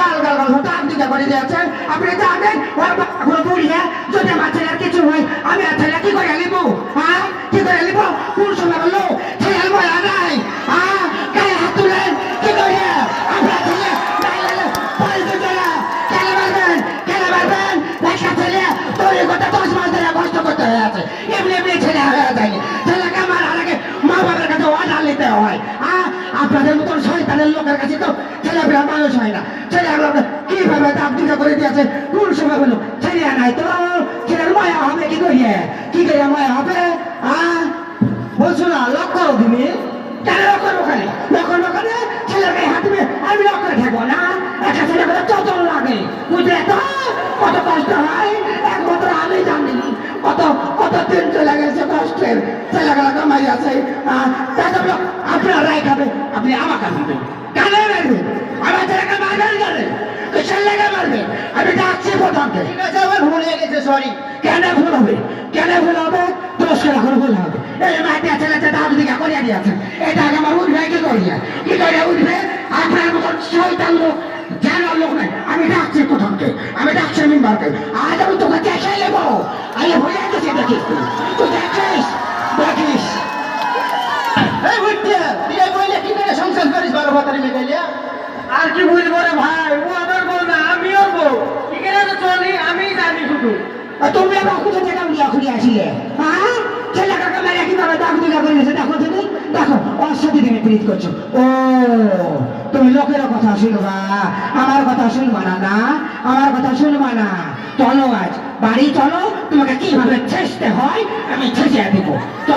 গাল গাল গাল দাঁত দুইটা করে দিয়েছেন। আপনি জানেন ওর কোনো বুড়িয়ে যদি আমার ছেলের কিছু হয়, আমি আর ছেলে কি করে? শয়তানের লোকের কাছে তো ছেলে পেলে মানুষ হয় না। ছেলে আপনার কীভাবে দাম দিতে করে দিয়েছে? কোন সময় বলো ছেলে নাই তো? ছেলের মায়া হবে কি করিয়ে? কি করিয়ে মায়া হবে? আহ বলছো না লক করো তুমি? কেন লক করো ওখানে? লক করো ওখানে? ছেলের গায়ে হাত দিবে, আমি লক করে থাকব না? একটা ছেলে করে চতন লাগে। বুঝলে তো? কত কষ্ট হয়? কত কত দিন চলে গেছে কষ্টের ছেলেগুলো কামাই আছে। আপনার রায় খাবে আপনি আমাকে খাবেন কানে মারবেন আমার ছেলেকে মারবেন কেন আমি ডাকছি ঠিক আছে আমার ভুল হয়ে গেছে সরি কেন ভুল হবে? কেন ভুল হবে? করে ভুল হবে। এই মাটিয়া ছেলেটা দাদু দিকে করিয়া দিয়েছে। এটা আগে আমার উঠবে কি করিয়া? কি করিয়া উঠবে? আপনার মতন শয়তান লোক জানার লোক নাই। আমি ডাকছি প্রথমকে আমি ডাকছি মেম্বারকে। আজ আমি তোকে দেখে নেব আমি হয়ে গেছি দেখিস তুই। দেখিস দেখিস এই বিয়ে কি করে সংসার করিস বারো মেঘালিয়া আর কি বুঝব রে ভাই? ও আমার বউ না আমি ওর বউ তো চলি? আমি জানি শুধু। তুমি আবার কোথা থেকে উলিয়া খুলে আসিলে। হ্যাঁ ছেলে কাকা মেরে কীভাবে দাগ দিঘা করে গেছে দেখো তুমি দেখো ওর সাথে তুমি প্রীত করছ। ও তুমি লোকের কথা শুনবা। আমার কথা শুনবা না না। আমার কথা শুনবা না। চলো আজ। বাড়ি চলো তোমাকে কীভাবে ছেঁচতে হয় আমি ছেঁচে দেবো।